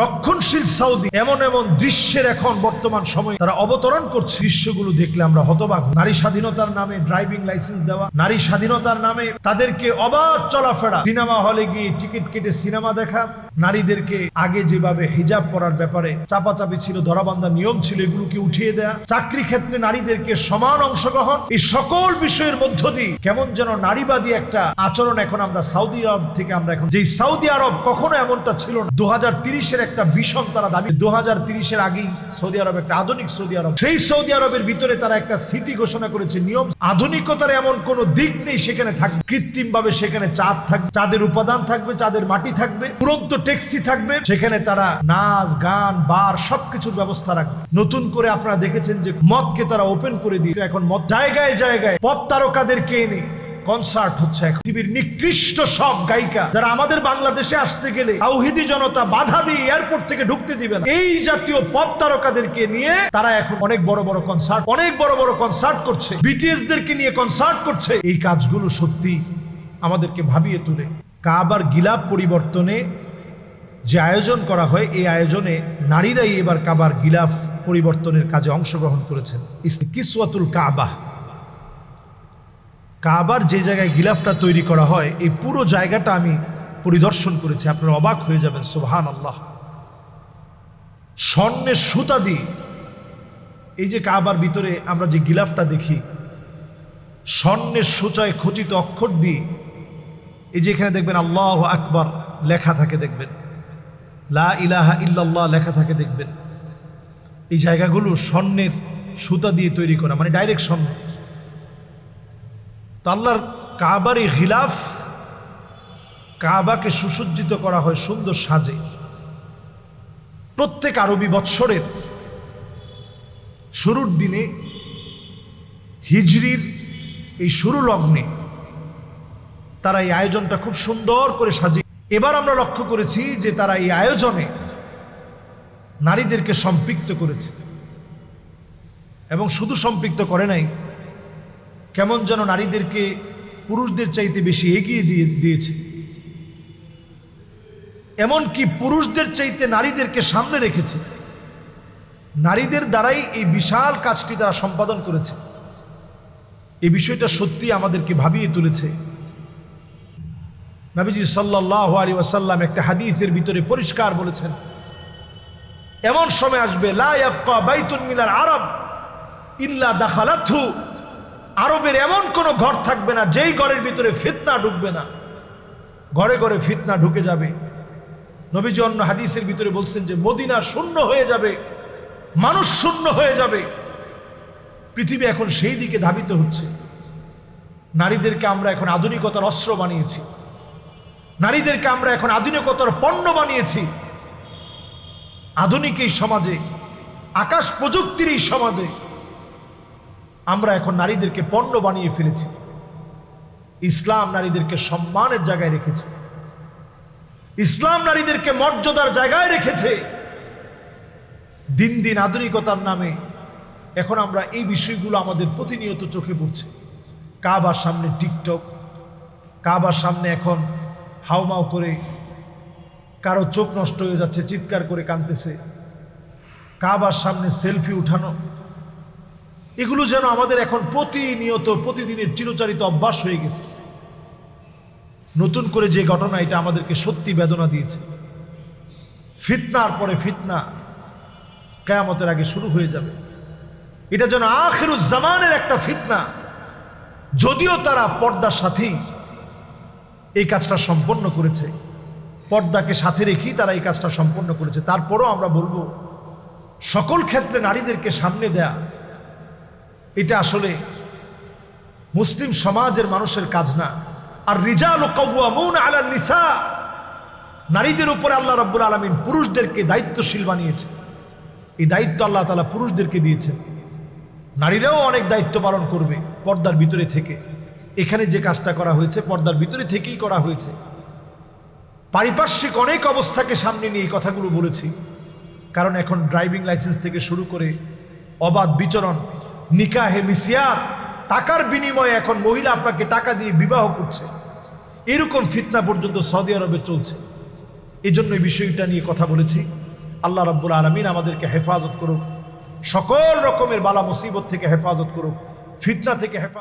রক্ষণশীল সৌদি এমন এমন দৃশ্যের এখন বর্তমান সময়ে তারা অবতরণ করছে। দৃশ্যগুলো দেখলে আমরা হতবাক। নারী স্বাধীনতার নামে ড্রাইভিং লাইসেন্স দেওয়া, নারী স্বাধীনতার নামে তাদেরকে অবাধ চলাফেরা। সিনেমা হলে গিয়ে টিকিট কেটে সিনেমা দেখা নারীদেরকে আগে যেভাবে হিজাব পরার ব্যাপারে চাপাচাপি ছিল, ধরাবান্ধা নিয়ম ছিল, এগুলোকে উঠিয়ে দেয়া, চাকরি ক্ষেত্রে নারীদেরকে সমান অংশগ্রহণ, এই সকল বিষয়ের মধ্য দিয়ে কেমন যেন নারীবাদী একটা আচরণ এখন আমরা সৌদি আরব থেকে আমরা এখন যেই সৌদি আরব কখনো এমনটা ছিল না। দু হাজার একটা ভীষণ তারা দাবি দু হাজার তিরিশের আগেই সৌদি আরব একটা আধুনিক সৌদি আরব সেই সৌদি আরবের ভিতরে তারা একটা সিটি ঘোষণা করেছে, নিয়ম আধুনিকতার এমন কোন দিক নেই সেখানে থাকবে কৃত্রিম ভাবে সেখানে চাঁদ থাকবে চাঁদের উপাদান থাকবে, চাঁদের মাটি থাকবে, তুরন্ত ট্যাক্সি থাকবে, সেখানে তারা নাচ, গান, বার, সবকিছুর ব্যবস্থা রাখবে। নতুন করে আপনারা দেখেছেন যে মদকে তারা ওপেন করে দিয়ে, এখন মদ জায়গায় জায়গায় পপ তারকাদেরকে এনে কনসার্ট হচ্ছে এখন। পৃথিবীর নিকৃষ্ট সব গায়িকা যারা আমাদের বাংলাদেশে আসতে গেলে তাওহিদি জনতা বাধা দিয়ে এয়ারপোর্ট থেকে ঢুকতে দিবে না। এই জাতীয় পপ তারকাদেরকে নিয়ে তারা এখন অনেক বড় বড় কনসার্ট অনেক বড় বড় কনসার্ট করছে। বিটিএস দেরকে নিয়ে কনসার্ট করছে। এই কাজগুলো সত্যি আমাদেরকে ভাবিয়ে তুলে। কাবার গিলাপ পরিবর্তনে যে আয়োজন করা হয়, এই আয়োজনে নারীরাই এবার কাবার গিলাফ পরিবর্তনের কাজে অংশগ্রহণ করেছেন। কিসওয়াতুল কাবা। কাবার যে জায়গায় গিলাফটা তৈরি করা হয়, এই পুরো জায়গাটা আমি পরিদর্শন করেছি। আপনারা অবাক হয়ে যাবেন সুবহান আল্লাহ স্বর্ণের সুতা দিয়ে এই যে কাবার ভিতরে আমরা যে গিলাফটা দেখি, স্বর্ণের সূচায় খচিত অক্ষর দিয়ে, এই যে এখানে দেখবেন আল্লাহ আকবার লেখা থাকে, দেখবেন। লা ইলাহা ইল্লাল্লাহ লেখা থাকে দেখবেন। এই জায়গাগুলো স্বর্ণের সুতা দিয়ে তৈরি করা মানে ডাইরেক্ট স্বর্ণ। তো আল্লাহর কাবার এই খিলাফ কাবাকে সুসজ্জিত করা হয় সুন্দর সাজে। প্রত্যেক আরবি বৎসরের শুরুর দিনে হিজরির এই শুরু লগ্নে তারা এই আয়োজনটা খুব সুন্দর করে সাজিয়ে এবার আমরা লক্ষ্য করেছি যে তারা এই আয়োজনে নারীদেরকে সম্পৃক্ত করেছে। এবং শুধু সম্পৃক্ত করে নাই, কেমন যেন নারীদেরকে পুরুষদের চাইতে বেশি এগিয়ে দিয়ে দিয়েছে। এমনকি পুরুষদের চাইতে নারীদেরকে সামনে রেখেছে। নারীদের দ্বারাই এই বিশাল কাজটি তারা সম্পাদন করেছে। এই বিষয়টা সত্যি আমাদেরকে ভাবিয়ে তুলেছে। নবীজি সাল্লাহ আলী ওয়াসাল্লাম একটা হাদিসের ভিতরে পরিষ্কার বলেছেন, এমন সময় আসবে, লা ইয়াবকা বাইতুন মিনাল আরব ইল্লা দাখালাতহু। আরবের এমন কোন ঘর থাকবে না, যেই ঘরের ভিতরে ফিতনা ঢুকবে না। ঘরে ঘরে ফিতনা ঢুকে যাবে। নবীজি অন্য হাদিসের ভিতরে বলছেন যে, মদিনা শূন্য হয়ে যাবে, মানুষ শূন্য হয়ে যাবে। পৃথিবী এখন সেই দিকে ধাবিত হচ্ছে। নারীদেরকে আমরা এখন আধুনিকতার অস্ত্র বানিয়েছি। নারীদেরকে আমরা এখন আধুনিকতার পণ্য বানিয়েছি। আধুনিক এই সমাজে, আকাশ প্রযুক্তির এই সমাজে আমরা এখন নারীদেরকে পণ্য বানিয়ে ফেলেছি। ইসলাম নারীদেরকে সম্মানের জায়গায় রেখেছে। ইসলাম নারীদেরকে মর্যাদার জায়গায় রেখেছে। দিন দিন আধুনিকতার নামে এখন আমরা এই বিষয়গুলো আমাদের প্রতিনিয়ত চোখে পড়ছে। কাবার সামনে টিকটক, কাবার সামনে এখন হাউমাউ করে কারও চোখ নষ্ট হয়ে যাচ্ছে, চিৎকার করে কাঁদতেছে। কাবার সামনে সেলফি উঠানো। এগুলো যেন আমাদের এখন প্রতিনিয়ত, প্রতিদিনের চিরচারিত অভ্যাস হয়ে গেছে। নতুন করে যে ঘটনা, এটা আমাদেরকে সত্যি বেদনা দিয়েছে। ফিতনার পরে ফিতনা কেয়ামতের আগে শুরু হয়ে যাবে। এটা যেন আখেরুজ্জামানের একটা ফিতনা। যদিও তারা পর্দার সাথেই এই কাজটা সম্পন্ন করেছে। পর্দাকে সাথে রেখেই তারা এই কাজটা সম্পন্ন করেছে। তারপরও আমরা বলব, সকল ক্ষেত্রে নারীদেরকে সামনে দেয়া, এটা আসলে মুসলিম সমাজের মানুষের কাজ না। আর রিজাল আলা নিসা, নারীদের উপরে আল্লাহ রব্বুল আলমিন পুরুষদেরকে দায়িত্বশীল বানিয়েছে। এই দায়িত্ব আল্লাহ তালা পুরুষদেরকে দিয়েছেন। নারীরাও অনেক দায়িত্ব পালন করবে পর্দার ভিতরে থেকে। এখানে যে কাজটা করা হয়েছে, পর্দার ভিতরে থেকেই করা হয়েছে। পারিপার্শ্বিক অনেক অবস্থাকে সামনে নিয়ে এই কথাগুলো বলেছি। কারণ এখন ড্রাইভিং লাইসেন্স থেকে শুরু করে অবাধ বিচরণ, নিকাহে মিসিয়ার টাকার বিনিময়ে এখন মহিলা আপনাকে টাকা দিয়ে বিবাহ করছে। এরকম ফিতনা পর্যন্ত সৌদি আরবে চলছে। এই জন্য এই বিষয়টা নিয়ে কথা বলেছি। আল্লাহ রাব্বুল আলমিন আমাদেরকে হেফাজত করুক। সকল রকমের বালা মুসিবত থেকে হেফাজত করুক। ফিতনা থেকে হেফাজত